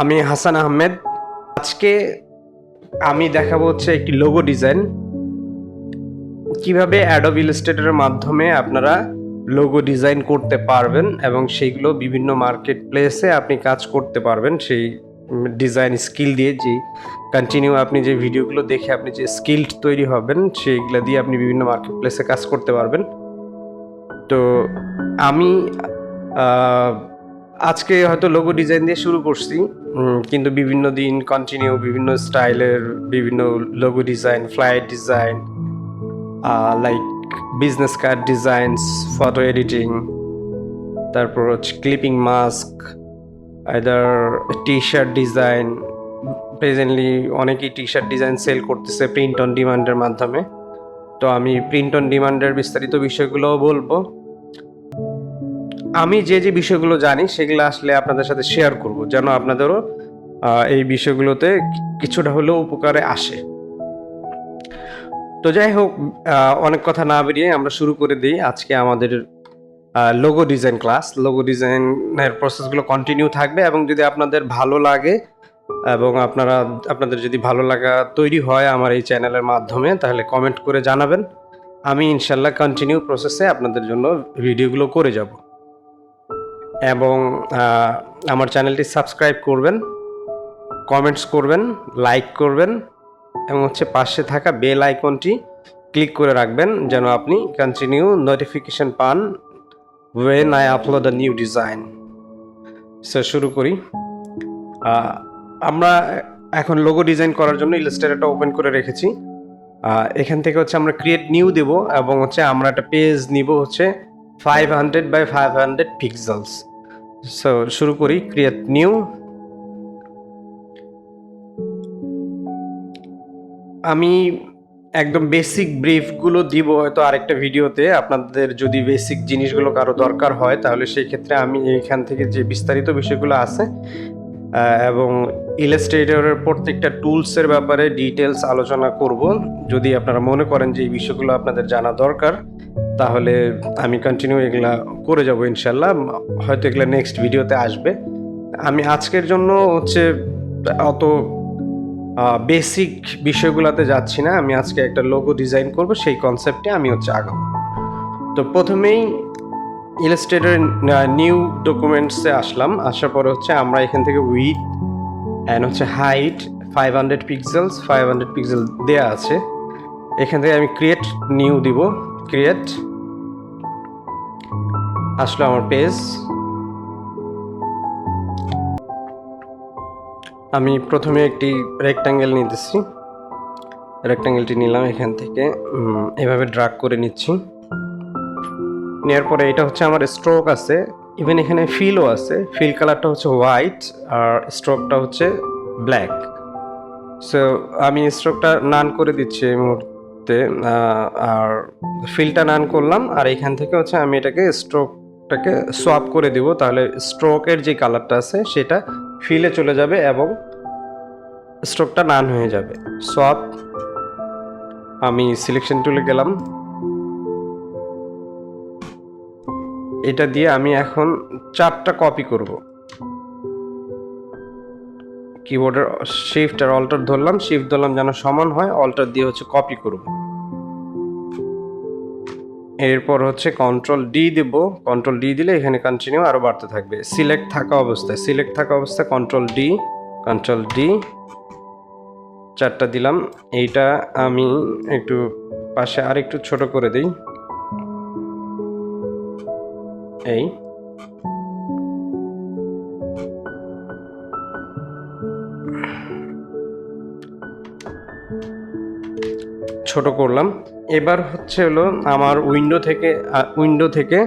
আমি হাসান আহমেদ। আজকে আমি দেখাবো হচ্ছে একটি লোগো ডিজাইন কীভাবে অ্যাডোব ইলাস্ট্রেটরের মাধ্যমে আপনারা লোগো ডিজাইন করতে পারবেন এবং সেইগুলো বিভিন্ন মার্কেট প্লেসে আপনি কাজ করতে পারবেন। সেই ডিজাইন স্কিল দিয়ে যে কন্টিনিউ আপনি যে ভিডিওগুলো দেখে আপনি যে স্কিল্ড তৈরি হবেন, সেইগুলো দিয়ে আপনি বিভিন্ন মার্কেট প্লেসে কাজ করতে পারবেন। তো আমি আজকে হয়তো লোগো ডিজাইন দিয়ে শুরু করছি। কিন্তু বিভিন্ন দিন কন্টিনিউ বিভিন্ন স্টাইলের বিভিন্ন logo design flight design like business card designs photo editing তারপর হচ্ছে clipping mask either T shirt design presently অনেকেই টি শার্ট ডিজাইন সেল করতেছে প্রিন্ট অন ডিমান্ডের মাধ্যমে। তো আমি প্রিন্ট অন ডিমান্ডের বিস্তারিত বিষয়গুলোও বলব। আমি যে যে বিষয়গুলো জানি, সেগুলো আসলে আপনাদের সাথে শেয়ার করব। যেন আপনাদেরও এই বিষয়গুলোতে কিছুটা হলেও উপকারে আসে। তো যাই হোক অনেক কথা না বেরিয়ে আমরা শুরু করে দিই আজকে আমাদের লোগো ডিজাইন ক্লাস লোগো ডিজাইনের প্রসেসগুলো কন্টিনিউ থাকবে এবং যদি আপনাদের ভালো লাগে এবং আপনারা, আপনাদের যদি ভালো লাগা তৈরি হয় আমার এই চ্যানেলের মাধ্যমে, তাহলে কমেন্ট করে জানাবেন। আমি ইনশাল্লাহ কন্টিনিউ প্রসেসে আপনাদের জন্য ভিডিওগুলো করে যাব। এবং আমার চ্যানেলটি সাবস্ক্রাইব করবেন, কমেন্টস করবেন, লাইক করবেন, এবং হচ্ছে পাশে থাকা বেল আইকনটি ক্লিক করে রাখবেন যেন আপনি কন্টিনিউ নোটিফিকেশন পান when I upload a new design so শুরু করি। আমরা এখন লোগো ডিজাইন করার জন্য ইলাস্ট্রেটরটা ওপেন করে রেখেছি। এখান থেকে হচ্ছে আমরা ক্রিয়েট নিউ দেব এবং হচ্ছে আমরা একটা পেজ নিব হচ্ছে five hundred by five hundred pixels so শুরু করি ক্রিয়েট নিউ আমি একদম বেসিক ব্রিফগুলো দিব হয়তো আরেকটা ভিডিওতে। আপনাদের যদি বেসিক জিনিসগুলো কারও দরকার হয়, তাহলে সেই ক্ষেত্রে আমি এখান থেকে যে বিস্তারিত বিষয়গুলো আছে এবং ইলাস্ট্রেটরের প্রত্যেকটা টুলসের ব্যাপারে ডিটেলস আলোচনা করব। যদি আপনারা মনে করেন যে এই বিষয়গুলো আপনাদের জানা দরকার তাহলে আমি কন্টিনিউ এগুলা করে যাব ইনশাল্লাহ। হয়তো এগুলা নেক্সট ভিডিওতে আসবে। আমি আজকের জন্য হচ্ছে অত বেসিক বিষয়গুলোতে যাচ্ছি না। আমি আজকে একটা লোগো ডিজাইন করব, সেই কনসেপ্টে আমি হচ্ছে আগাবো। তো প্রথমেই ইলাস্ট্রেটর নিউ ডকুমেন্টসে আসলাম। আসার পরে হচ্ছে আমরা এখান থেকে উইথ অ্যান্ড হচ্ছে height five hundred pixels five hundred pixel দেওয়া আছে। এখান থেকে আমি ক্রিয়েট নিউ দিব। ক্রিয়েট আসলো আমার পেজ আমি প্রথমে একটি রেক্টাঙ্গেল নিতেছি। রেক্টাঙ্গেলটি নিলাম এখান থেকে। এভাবে ড্রাগ করে নিচ্ছি। নেওয়ার পরে এটা হচ্ছে আমার স্ট্রোক আছে। ইভেন এখানে ফিলও আছে। ফিল কালারটা হচ্ছে হোয়াইট আর স্ট্রোকটা হচ্ছে ব্ল্যাক সো আমি স্ট্রোকটা নান করে দিচ্ছি এই মুহূর্তে। আহ, আর ফিলটা নান করলাম আর এখান থেকে হচ্ছে আমি এটাকে স্ট্রোকটাকে সোয়াপ করে দিব। তাহলে স্ট্রোকের যে কালারটা আছে সেটা ফিলে চলে যাবে এবং স্ট্রোকটা নান হয়ে যাবে। সোয়াপ আমি সিলেকশন টুলে গেলাম। এটা দিয়ে আমি এখন চারটা কপি করব। কিবোর্ডের শিফট আর অল্টার ধরলাম শিফট ধরলাম যেন সমান হয় অল্টার দিয়ে হচ্ছে কপি করব। এরপর হচ্ছে কন্ট্রোল ডি দেব। কন্ট্রোল ডি দিলে এখানে কন্টিনিউ আরও বাড়তে থাকবে। সিলেক্ট থাকা অবস্থায় সিলেক্ট থাকা অবস্থায় কন্ট্রোল ডি কন্ট্রোল ডি চারটা দিলাম। এইটা আমি একটু পাশে আর একটু ছোট করে দিই। এই। ছোট করলাম। এবার হচ্ছে হলো আমার উইন্ডো থেকে উইন্ডো থেকে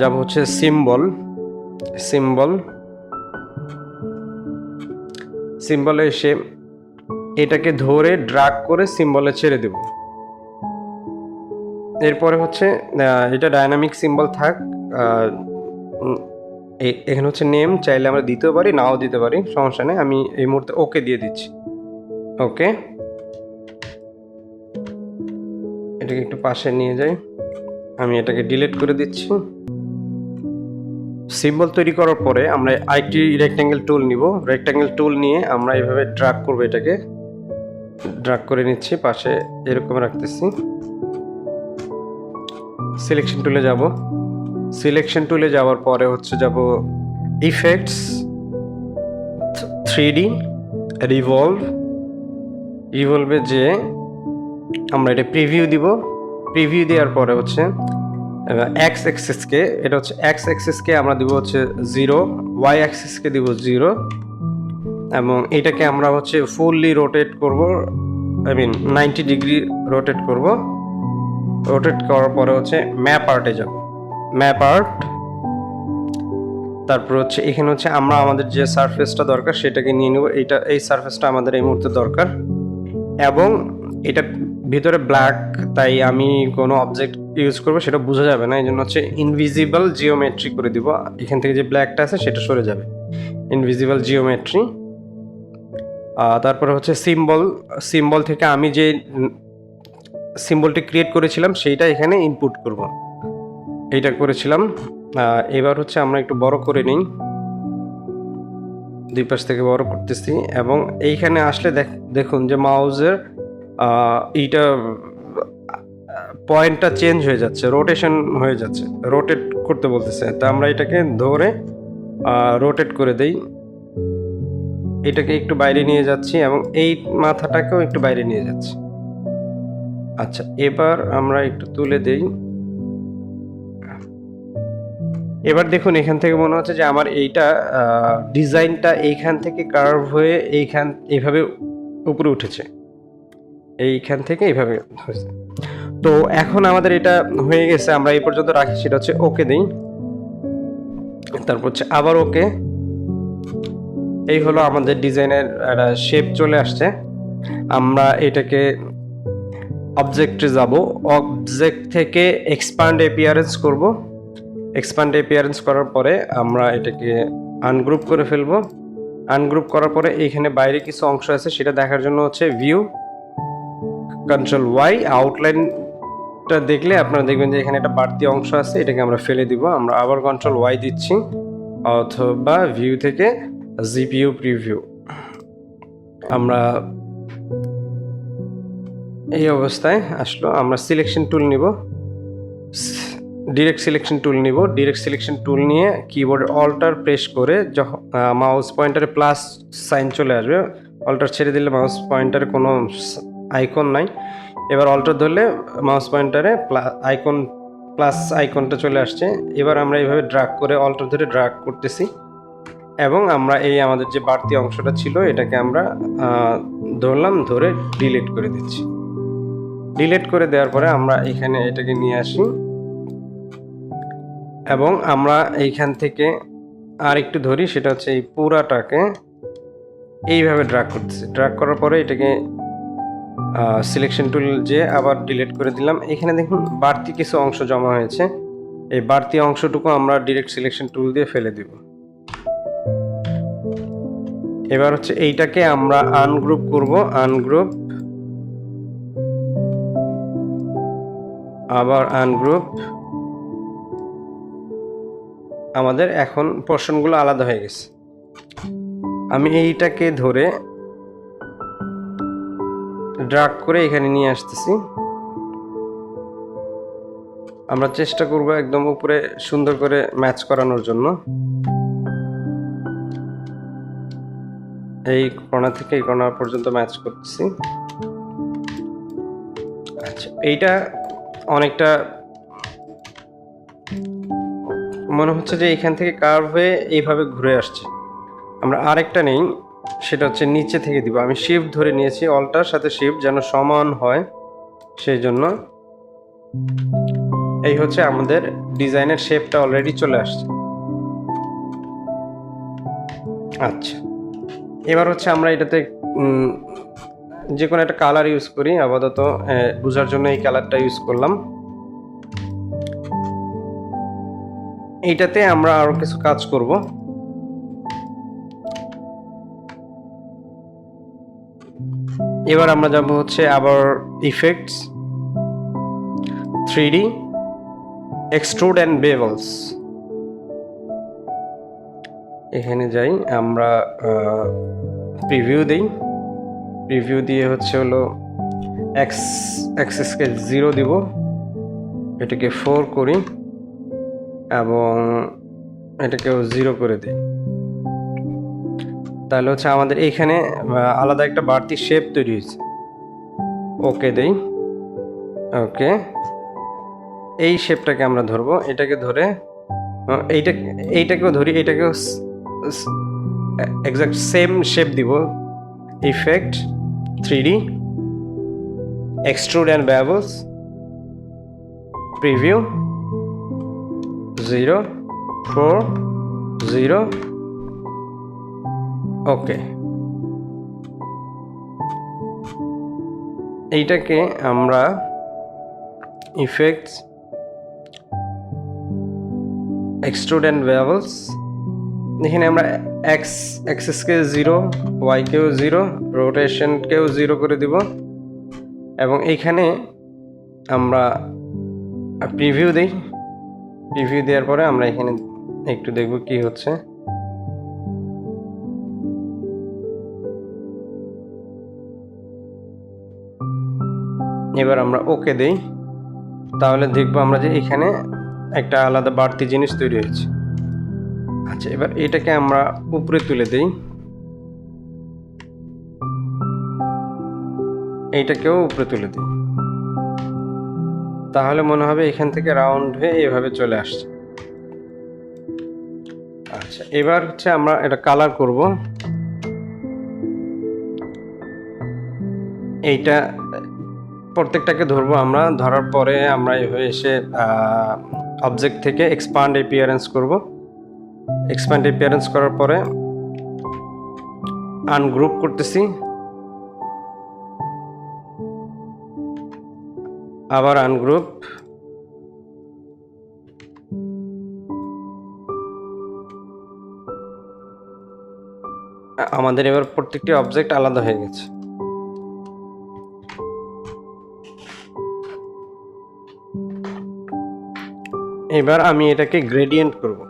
যাব হচ্ছে সিম্বল সিম্বল সিম্বলে এসে এটাকে ধরে ড্রাগ করে সিম্বলে ছেড়ে দেব। এরপরে হচ্ছে এটা ডায়নামিক সিম্বল থাক এখানে হচ্ছে নেম চাইলে আমরা দিতেও পারি, নাও দিতে পারি, সমস্যা নেই, আমি এই মুহূর্তে ওকে দিয়ে দিচ্ছি। ওকে এটাকে একটু পাশে নিয়ে যাই। আমি এটাকে ডিলিট করে দিচ্ছি। সিম্বল তৈরি করার পরে আমরা আইটি রেক্ট্যাঙ্গেল টুল নিব। রেক্ট্যাঙ্গেল টুল নিয়ে আমরা এইভাবে ড্রাগ করব এটাকে। ড্রাগ করে নিচ্ছি, পাশে এরকম রাখতেছি। সিলেকশন টুলে যাব। সিলেকশন টুলে যাওয়ার পরে হচ্ছে যাব ইফেক্টস থ্রি ডি রিভলভ রিভলভে যে আমরা এটা প্রিভিউ দিব। প্রিভিউ দেওয়ার পরে হচ্ছে এক্স এক্সিসকে এটা হচ্ছে এক্স এক্সিসকে আমরা দিব হচ্ছে জিরো ওয়াই অ্যাক্সিসকে দিব জিরো এবং এটাকে আমরা হচ্ছে ফুললি রোটেট করব I mean ninety degree rotate করব। রোটেট করার পরে হচ্ছে ম্যাপ আর্টে যাব। ম্যাপ আর্ট তারপর হচ্ছে এখানে হচ্ছে আমরা আমাদের যে সারফেসটা দরকার, সেটাকে নিয়ে নেব। এটা এই সারফেসটা আমাদের এই মুহূর্তে দরকার। এবং এটা ভিতরে ব্ল্যাক তাই আমি কোনো অবজেক্ট ইউজ করব সেটা বোঝা যাবে না এই জন্য হচ্ছে ইনভিজিবল জিওমেট্রি করে দিব। এখান থেকে যে ব্ল্যাকটা আছে সেটা সরে যাবে। ইনভিজিবল জিওমেট্রি তারপরে হচ্ছে সিম্বল সিম্বল থেকে আমি যে সিম্বলটি ক্রিয়েট করেছিলাম সেইটা এখানে ইনপুট করব। এইটা করেছিলাম। এবার হচ্ছে আমরা একটু বড় করে নিই। দুই পাশ থেকে বড় করতেছি এবং এইখানে আসলে দেখ- দেখুন যে মাউজের এইটা পয়েন্টটা চেঞ্জ হয়ে যাচ্ছে রোটেশন হয়ে যাচ্ছে রোটেট করতে বলতেছে। তা আমরা এটাকে ধরে রোটেট করে দেই। এটাকে একটু বাইরে নিয়ে যাচ্ছি এবং এই মাথাটাকেও একটু বাইরে নিয়ে যাচ্ছি। আচ্ছা এবার আমরা একটু তুলে দেই। এবার দেখুন, এখান থেকে মনে হচ্ছে যে আমার এইটা ডিজাইনটা এইখান থেকে কার্ভ হয়ে এইখান, এইভাবে উপরে উঠেছে। এইখান থেকে এইভাবে হয়েছে। তো এখন আমাদের এটা হয়ে গেছে, আমরা এই পর্যন্ত রাখি, সেটা হচ্ছে ওকে দিই। তারপর হচ্ছে আবার ওকে। এই হলো আমাদের ডিজাইনের একটা শেপ চলে আসছে। আমরা এটাকে অবজেক্টে যাব। অবজেক্ট থেকে এক্সপান্ড এপিয়ারেন্স করব। এক্সপান্ড এপিয়ারেন্স করার পরে আমরা এটাকে আনগ্রুপ করে ফেলব। আনগ্রুপ করার পরে এইখানে বাইরে কিছু অংশ আছে, সেটা দেখার জন্য হচ্ছে ভিউ কন্ট্রোল ওয়াই আউটলাইনটা দেখলে আপনারা দেখবেন যে এখানে একটা বাড়তি অংশ আছে, এটাকে আমরা ফেলে দিব। আমরা আবার কন্ট্রোল ওয়াই দিচ্ছি, অথবা ভিউ থেকে জিপিইউ প্রিভিউ আমরা এই অবস্থায় আসলো, আমরা সিলেকশন টুল নিব। ডিরেক্ট সিলেকশন টুল নিব। ডিরেক্ট সিলেকশন টুল নিয়ে কিবোর্ডের অল্টার প্রেস করে মাউস পয়েন্টারে প্লাস সাইন চলে আসবে। অল্টার ছেড়ে দিলে মাউস পয়েন্টারে কোনো আইকন নাই। এবার অল্টার ধরলে মাউস পয়েন্টারে প্লাস আইকন প্লাস আইকনটা চলে আসছে। এবার আমরা এইভাবে ড্রাগ করে অল্টার ধরে ড্রাগ করতেছি। এবং আমরা এই আমাদের যে বাড়তি অংশটা ছিল, এটাকে আমরা ধরলাম, ধরে ডিলিট করে দিচ্ছি। ডিলিট করে দেওয়ার পরে আমরা এখানে এটাকে নিয়ে আসি। এবং আমরা এইখান থেকে আর একটু ধরি, সেটা হচ্ছে এই পুরাটাকে এইভাবে ড্রাগ করতেছি। ড্রাগ করার পরে এটাকে সিলেকশন টুল যে আবার ডিলিট করে দিলাম। এখানে দেখুন, বাড়তি কিছু অংশ জমা হয়েছে। এই বাড়তি অংশটুকু আমরা ডিরেক্ট সিলেকশন টুল দিয়ে ফেলে দিব। এবার হচ্ছে এইটাকে আমরা আনগ্রুপ করব। আনগ্রুপ আবার আনগ্রুপ আমাদের এখন পোর্শনগুলো আলাদা হয়ে গেছে। আমি এইটাকে ধরে ড্রাগ করে এখানে নিয়ে আসতেছি। আমরা চেষ্টা করব একদম উপরে সুন্দর করে ম্যাচ করানোর জন্য। এই কোণা থেকে এই কোণা পর্যন্ত ম্যাচ করতেছি। আচ্ছা এইটা অনেকটা মনে হচ্ছে যে এখান থেকে কার্ভ হয়ে এইভাবে ঘুরে আসছে। আমরা আরেকটা নেই সেটা হচ্ছে নিচে থেকে দিব। আমি শিফট ধরে নিয়েছি অল্টার সাথে শিফট যেন সমান হয়, সেই জন্য এই হচ্ছে আমাদের ডিজাইনের শেপটা অলরেডি চলে আসছে। আচ্ছা এবার হচ্ছে আমরা এটাতে যে কোনো একটা কালার ইউজ করি, আপাতত বোঝার জন্য এই কালারটা ইউজ করলাম। এইটাতে আমরা আরও কিছু কাজ করব। এবার আমরা যাব হচ্ছে আবার effects three D extrude and bevels এখানে যাই, আমরা প্রিভিউ দিই। প্রিভিউ দিয়ে হচ্ছে হলো এক্স এক্সেসকে জিরো দিব। এটাকে ফোর করি এবং এটাকেও জিরো করে দিই। তাহলে হচ্ছে আমাদের এইখানে আলাদা একটা বাড়তি শেপ তৈরি হয়েছে। ওকে দেই। ওকে এই শেপটাকে আমরা ধরবো। এটাকে ধরে এইটা, এইটাকেও ধরি এইটাকেও এক্সাক্ট সেম শেপ দিব। Effect three D extrude and bevels preview zero four zero okay এইটাকে আমরা ইফেক্টস এক্সট্রুড অ্যান্ড এখানে আমরা এক্স এক্সেসকে জিরো ওয়াইকেও জিরো রোটেশনকেও জিরো করে দিব। এবং এইখানে আমরা প্রিভিউ দিই। প্রিভিউ দেওয়ার পরে আমরা এখানে একটু দেখব কি হচ্ছে। এবার আমরা ওকে দেই। তাহলে দেখব আমরা যে এখানে একটা আলাদা বাড়তি জিনিস তৈরি হয়েছে। আচ্ছা এবার এটাকে আমরা উপরে তুলে দেই। এইটাকেও উপরে তুলে দিই। তাহলে মনে হবে এখান থেকে রাউন্ড হয়ে এভাবে চলে আসছে। আচ্ছা এবার হচ্ছে আমরা এটা কালার করব। এইটা প্রত্যেকটাকে ধরবো আমরা, ধরার পরে আমরা এভাবে এসে অবজেক্ট থেকে এক্সপান্ড এপিয়ারেন্স করব। এক্সপান্ড এপিয়ারেন্স করার পরে আনগ্রুপ করতেছি। আবার আনগ্রুপ আমাদের এবার প্রত্যেকটি অবজেক্ট আলাদা হয়ে গেছে। এবার আমি এটাকে গ্রেডিয়েন্ট করব।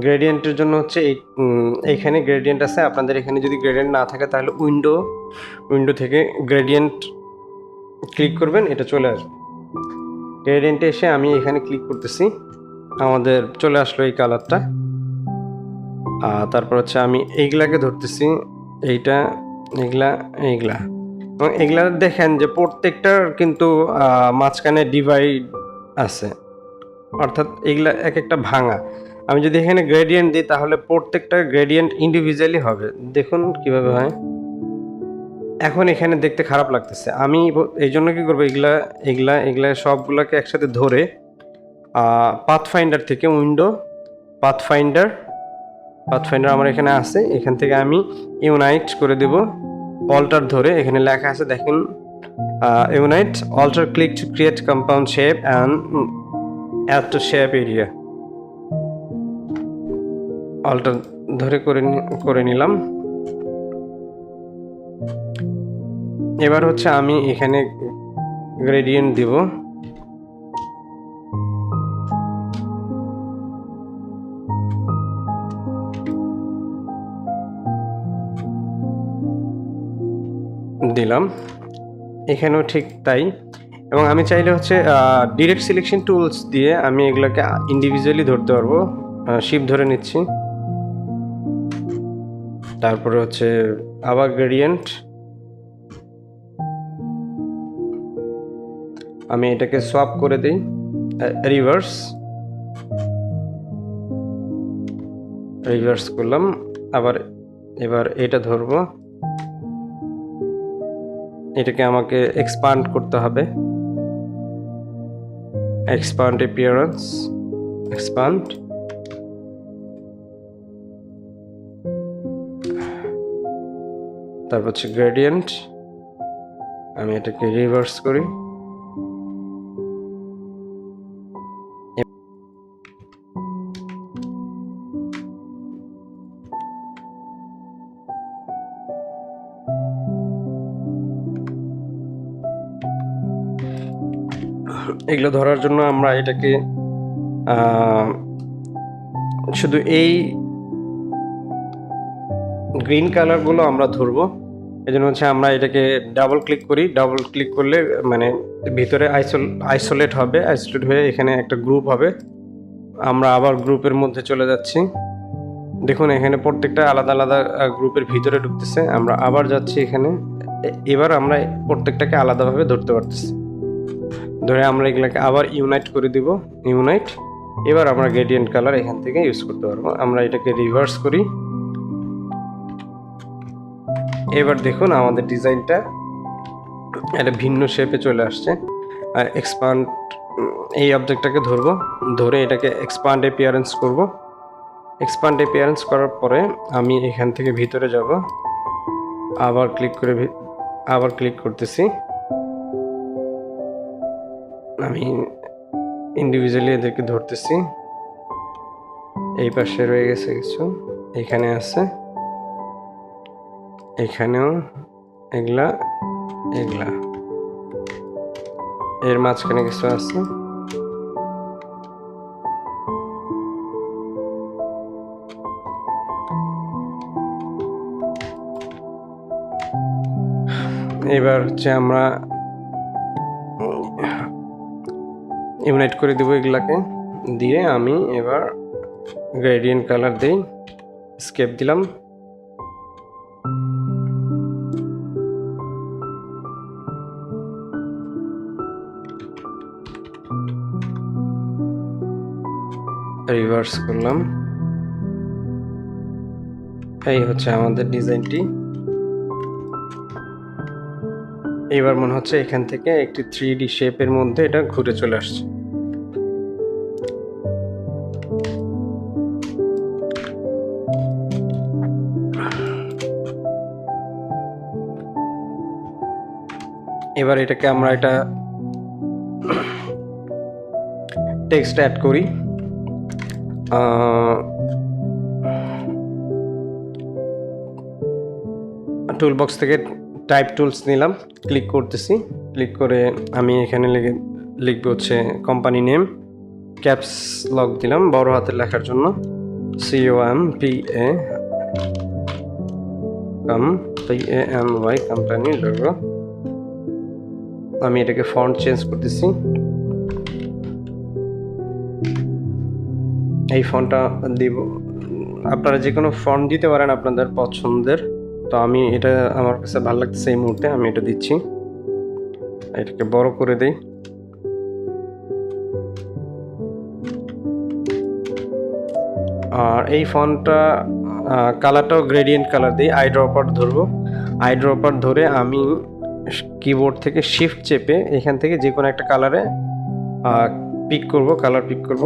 গ্রেডিয়েন্টের জন্য হচ্ছে এই উম, এইখানে গ্রেডিয়েন্ট আছে। আপনাদের এখানে যদি গ্রেডিয়েন্ট না থাকে তাহলে উইন্ডো উইন্ডো থেকে গ্রেডিয়েন্ট ক্লিক করবেন এটা চলে আসবে। গ্রেডিয়েন্টে এসে আমি এখানে ক্লিক করতেছি। আমাদের চলে আসলো এই কালারটা আর তারপর হচ্ছে আমি এইগুলাকে ধরতেছি। এইটা এইগুলা এইগুলা। এবং এগুলা দেখেন যে প্রত্যেকটার কিন্তু মাঝখানে ডিভাইড আছে। অর্থাৎ এগুলা এক একটা ভাঙা। আমি যদি এখানে গ্রেডিয়েন্ট দিই, তাহলে প্রত্যেকটা গ্রেডিয়েন্ট ইন্ডিভিজুয়ালি হবে। দেখুন কীভাবে হয়। এখন এখানে দেখতে খারাপ লাগতেছে। আমি এই জন্য কী করব? এগুলা এগুলা এগুলা সবগুলোকে একসাথে ধরে পাথ ফাইন্ডার থেকে window pathfinder pathfinder আমার এখানে আছে। এখান থেকে আমি ইউনাইট করে দেব। অল্টার ধরে এখানে লেখা আছে, দেখেন। Unite alter click to create compound shape and to shape area. Alter ধরে করে করে নিলাম। এবার হচ্ছে আমি এখানে গ্রেডিয়েন্ট দিব। দিলাম। এখানেও ঠিক তাই। এবং আমি চাইলে হচ্ছে ডিরেক্ট সিলেকশন টুলস দিয়ে আমি এগুলোকে ইন্ডিভিজুয়ালি ধরতে পারব। শিপ ধরে নিচ্ছি। তারপরে হচ্ছে, আবার গ্রেডিয়েন্ট আমি এটাকে সোয়াপ করে দিই রিভার্স রিভার্স করলাম, আবার এবার এটা ধরবো। এটাকে আমাকে এক্সপান্ড করতে হবে। Expand appearance. Expand. তারপর হচ্ছে গ্রেডিয়েন্ট আমি এটাকে রিভার্স করি। এগুলো ধরার জন্য আমরা এটাকে শুধু এই গ্রিন কালারগুলো আমরা ধরবো। এই জন্য হচ্ছে আমরা এটাকে ডাবল ক্লিক করি। ডাবল ক্লিক করলে মানে ভিতরে আইসোল, আইসোলেট হবে, আইসোলেট হয়ে এখানে একটা গ্রুপ হবে। আমরা আবার গ্রুপের মধ্যে চলে যাচ্ছি। দেখুন, এখানে প্রত্যেকটা আলাদা আলাদা গ্রুপের ভিতরে ঢুকতেছে। আমরা আবার যাচ্ছি এখানে। এবার আমরা প্রত্যেকটাকে আলাদাভাবে ধরতে পারতেছি। ধরে আমরা এগুলাকে আবার ইউনাইট করে দিব ইউনাইট এবার আমরা গ্রেডিয়েন্ট কালার এখান থেকে ইউজ করতে পারব। আমরা এটাকে রিভার্স করি। এবার দেখুন আমাদের ডিজাইনটা একটা ভিন্ন শেপে চলে আসছে। আর এক্সপান্ড এই অবজেক্টটাকে ধরবো, ধরে এটাকে এক্সপান্ড এপিয়ারেন্স করব। এক্সপান্ড এপিয়ারেন্স করার পরে আমি এখান থেকে ভিতরে যাব। আবার ক্লিক করে আবার ক্লিক করতেছি। আমি ইন্ডিভিজুয়ালি এদেরকে ধরতেছি। এই পাশে রয়ে গেছে কিছু। এখানে আছে। এখানেও এগুলা এগুলা। এর মাঝখানে কিছু আছে। এবার হচ্ছে আমরা ইউনাইট করে দেবো এগুলাকে দিয়ে আমি এবার গ্রেডিয়েন্ট কালার দিই স্কেপ দিলাম রিভার্স করলাম। এই হচ্ছে আমাদের ডিজাইনটি। এবার মনে হচ্ছে এখান থেকে একটি থ্রি ডি শেপের মধ্যে এটা ঘুরে চলে আসছে। এবার এটাকে আমরা এটা টেক্সট অ্যাড করি। টুল বক্স থেকে টাইপ টুলস নিলাম। ক্লিক করতেছি। ক্লিক করে আমি এখানে লিখে, লিখব হচ্ছে কোম্পানি নেম ক্যাপস লক দিলাম, বড় হাতের লেখার জন্য। C O M P A com P A M Y company logo আমি এটাকে ফন্ট চেঞ্জ করতেছি। এই ফন্টটা দিব, আপনারা যে কোনো ফন্ট দিতে পারেন আপনাদের পছন্দের। তো আমি এটা আমার কাছে ভালো লাগতেছে এই মুহূর্তে, আমি এটা দিচ্ছি। এটাকে বড় করে দেই। আর এই ফন্টটা কালারটাও গ্রেডিয়েন্ট কালার দিই। আই ড্রপার ধরবো। আই ড্রপার ধরে আমি কিবোর্ড থেকে শিফট চেপে এখান থেকে যে কোনো একটা কালারে পিক করব কালার পিক করব।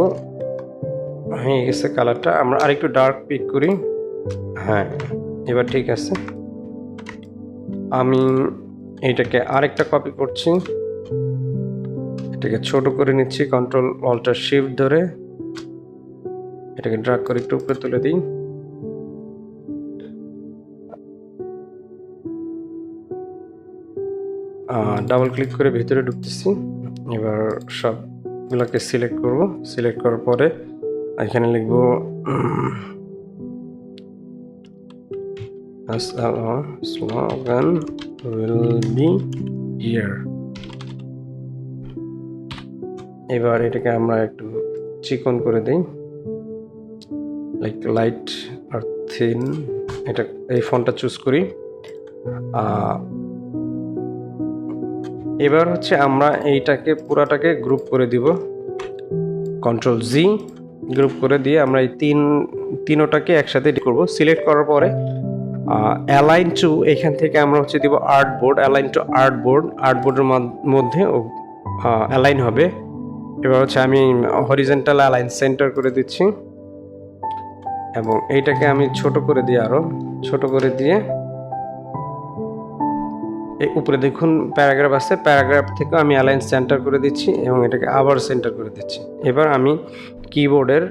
হয়ে গেছে কালারটা আমরা আরেকটু ডার্ক পিক করি। হ্যাঁ এবার ঠিক আছে। আমি এটাকে আরেকটা কপি করছি। এটাকে ছোট করে নিচ্ছি কন্ট্রোল অল্টার শিফট ধরে। এটাকে ড্রাগ করে একটু উপরে তুলে দিই। ডাবল ক্লিক করে ভিতরে ঢুকতেছি। এবার সবগুলোকে সিলেক্ট করব। সিলেক্ট করার পরে এখানে লিখব এবার এটাকে আমরা একটু চিকন করে দিই। লাইক লাইট আর থিন এটা, এই ফোনটা চুজ করি। এবার হচ্ছে আমরা এইটাকে, পুরাটাকে গ্রুপ করে দিব। কন্ট্রোল জি গ্রুপ করে দিয়ে আমরা এই তিন, তিনোটাকে একসাথে করব। সিলেক্ট করার পরে অ্যালাইন টু এখান থেকে আমরা হচ্ছে দিব art board align to art board art বোর্ডের মধ্যে অ্যালাইন হবে। এবার হচ্ছে আমি হরিজেন্টাল অ্যালাইন সেন্টার করে দিচ্ছি। এবং এইটাকে আমি ছোট করে দিই আরও ছোট করে দিয়ে এই উপরে দেখুন প্যারাগ্রাফ আছে। প্যারাগ্রাফ থেকে আমি অ্যালাইন সেন্টার করে দিচ্ছি এবং এটাকে আবার সেন্টার করে দিচ্ছি। এবার আমি কিবোর্ডের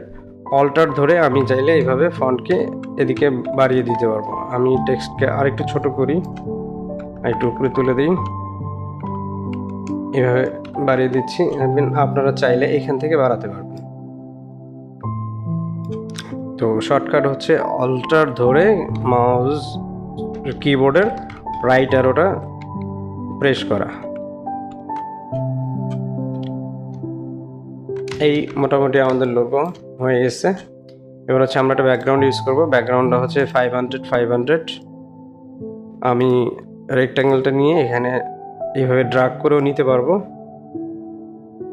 অল্টার ধরে আমি চাইলে এইভাবে ফন্টকে এদিকে বাড়িয়ে দিতে পারব। আমি টেক্সটকে আরেকটু ছোট করি একটু উপরে তুলে দিই। এভাবে বাড়িয়ে দিচ্ছি। আপনারা চাইলে এখান থেকে বাড়াতে পারবেন। তো শর্টকাট হচ্ছে অল্টার ধরে মাউস কিবোর্ডের রাইট অ্যারোটা প্রেস করা। এই মোটামুটি আমাদের লোগো হয়ে গেছে। এবার হচ্ছে আমরা একটা ব্যাকগ্রাউন্ড ইউজ করব। ব্যাকগ্রাউন্ডটা হচ্ছে ফাইভ হান্ড্রেড ফাইভ হান্ড্রেড আমি রেক্ট্যাঙ্গেলটা নিয়ে এখানে এইভাবে ড্রাগ করেও নিতে পারব।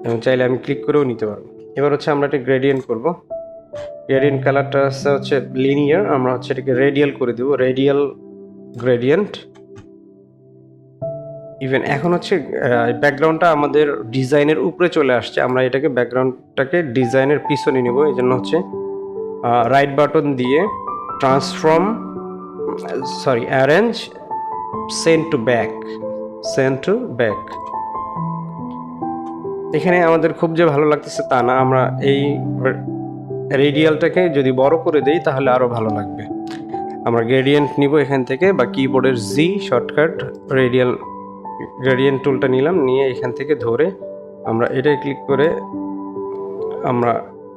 এবং চাইলে আমি ক্লিক করেও নিতে পারব। এবার হচ্ছে আমরা একটা গ্রেডিয়েন্ট করব। গ্রেডিয়েন্ট কালারটা হচ্ছে লিনিয়ার আমরা হচ্ছে এটাকে রেডিয়াল করে দেবো। রেডিয়াল গ্রেডিয়েন্ট ইভেন এখন হচ্ছে ব্যাকগ্রাউন্ডটা আমাদের ডিজাইনের উপরে চলে আসছে। আমরা এটাকে ব্যাকগ্রাউন্ডটাকে ডিজাইনের পিছনে নেব। এই জন্য হচ্ছে রাইট বাটন দিয়ে transform sorry arrange send to back send to back এখানে আমাদের খুব যে ভালো লাগতেছে তা না। আমরা এই রেডিয়ালটাকে যদি বড় করে দেই, তাহলে আরও ভালো লাগবে। আমরা গ্রেডিয়েন্ট নিব এখান থেকে বা কিবোর্ডের জি শর্টকাট রেডিয়াল গ্রেডিয়েন্ট টুলটা নিলাম, নিয়ে এখান থেকে ধরে আমরা এটাই ক্লিক করে আমরা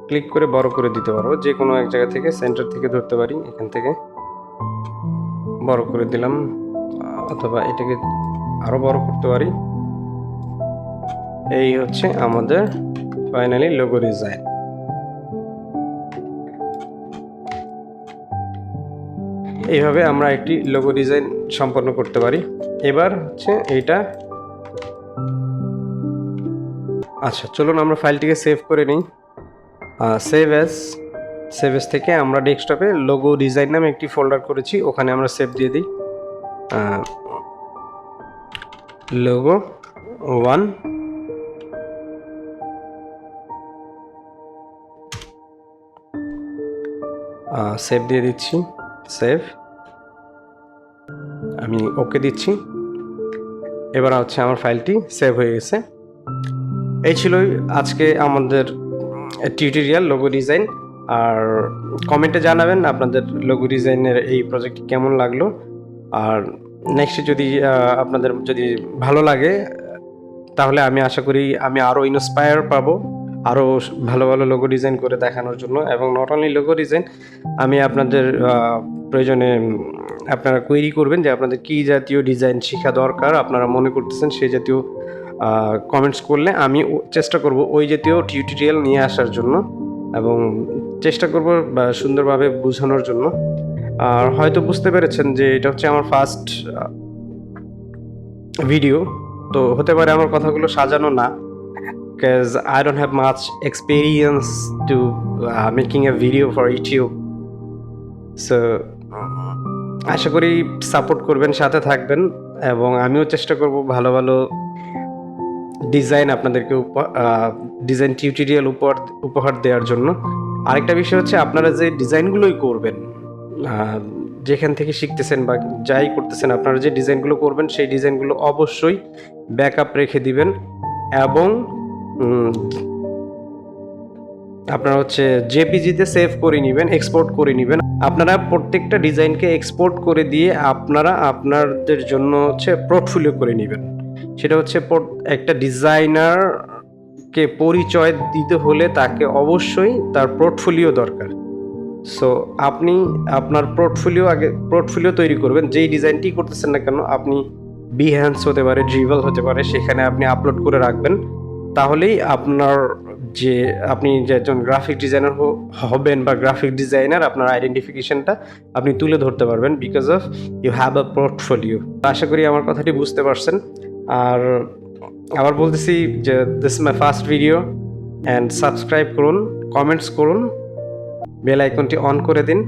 ক্লিক করে বড় করে দিতে পারব। যে কোনো এক জায়গা থেকে সেন্টার থেকে ধরতে পারি, এখান থেকে বড় করে দিলাম, অথবা এটাকে আরও বড় করতে পারি। এই হচ্ছে আমাদের ফাইনালি লোগো ডিজাইন এইভাবে আমরা একটি লোগো ডিজাইন সম্পন্ন করতে পারি। এবার হচ্ছে এইটা। আচ্ছা চলুন আমরা ফাইলটিকে সেভ করে নিই। সেভ অ্যাজ সেভ অ্যাজ থেকে আমরা ডেস্কটপে লোগো ডিজাইন নামে একটি ফোল্ডার করেছি, ওখানে আমরা সেভ দিয়ে দিই। লোগো ওয়ান সেভ দিয়ে দিচ্ছি সেভ আমি ওকে দিচ্ছি। এবার হচ্ছে আমার ফাইলটি সেভ হয়ে গেছে। এই ছিল আজকে আমাদের টিউটোরিয়াল লোগো ডিজাইন আর কমেন্টে জানাবেন আপনাদের লোগো ডিজাইনের এই প্রজেক্ট কেমন লাগল। আর নেক্সট যদি আপনাদের যদি ভালো লাগে, তাহলে আমি আশা করি আমি আরও ইন্সপায়ার পাবো। আরও ভালো ভালো লোগো ডিজাইন করে দেখানোর জন্য এবং নট অনলি লোগো ডিজাইন আমি আপনাদের প্রয়োজনে আপনারা কোয়েরি করবেন যে আপনাদের কী জাতীয় ডিজাইন শেখা দরকার, আপনারা মনে করতেছেন সেই জাতীয় কমেন্টস করলে আমি চেষ্টা করব ওই জাতীয় টিউটোরিয়াল নিয়ে আসার জন্য এবং চেষ্টা করব সুন্দরভাবে বোঝানোর জন্য। আর হয়তো বুঝতে পেরেছেন যে এটা হচ্ছে আমার ফার্স্ট ভিডিও তো হতে পারে আমার কথাগুলো সাজানো না। Because I don't have much experience to uh, making a video for YouTube. So আশা করি সাপোর্ট করবেন সাথে থাকবেন এবং আমিও চেষ্টা করব ভালো ভালো ডিজাইন আপনাদেরকে ডিজাইন টিউটোরিয়াল উপহার উপহার দেওয়ার জন্য আরেকটা বিষয় হচ্ছে আপনারা যে ডিজাইনগুলোই করবেন যেখান থেকে শিখতেছেন বা যাই করতেছেন আপনারা যে ডিজাইনগুলো করবেন সেই ডিজাইনগুলো অবশ্যই ব্যাকআপ রেখে দিবেন এবং আপনারা হচ্ছে জেপিজিতে সেভ করে নেবেন এক্সপোর্ট করে নেবেন। আপনারা প্রত্যেকটা ডিজাইনকে এক্সপোর্ট করে দিয়ে আপনারা আপনাদের জন্য হচ্ছে পোর্টফোলিও করে নেবেন। সেটা হচ্ছে একটা ডিজাইনারকে পরিচয় দিতে হলে তাকে অবশ্যই তার পোর্টফোলিও দরকার। সো আপনি আপনার পোর্টফোলিও আগে পোর্টফোলিও তৈরি করবেন। যেই ডিজাইনটি করতেছেন না কেন, আপনি বিহ্যান্স হতে পারে ড্রিভাল হতে পারে, সেখানে আপনি আপলোড করে রাখবেন। তাহলেই আপনার যে আপনি যে একজন গ্রাফিক ডিজাইনার হবেন বা গ্রাফিক ডিজাইনার আপনার আইডেন্টিফিকেশনটা আপনি তুলে ধরতে পারবেন because of you have a portfolio আশা করি আমার কথাটি বুঝতে পারছেন। আর আবার বলতেছি যে this my first video and subscribe করুন কমেন্টস করুন বেল আইকনটি অন করে দিন।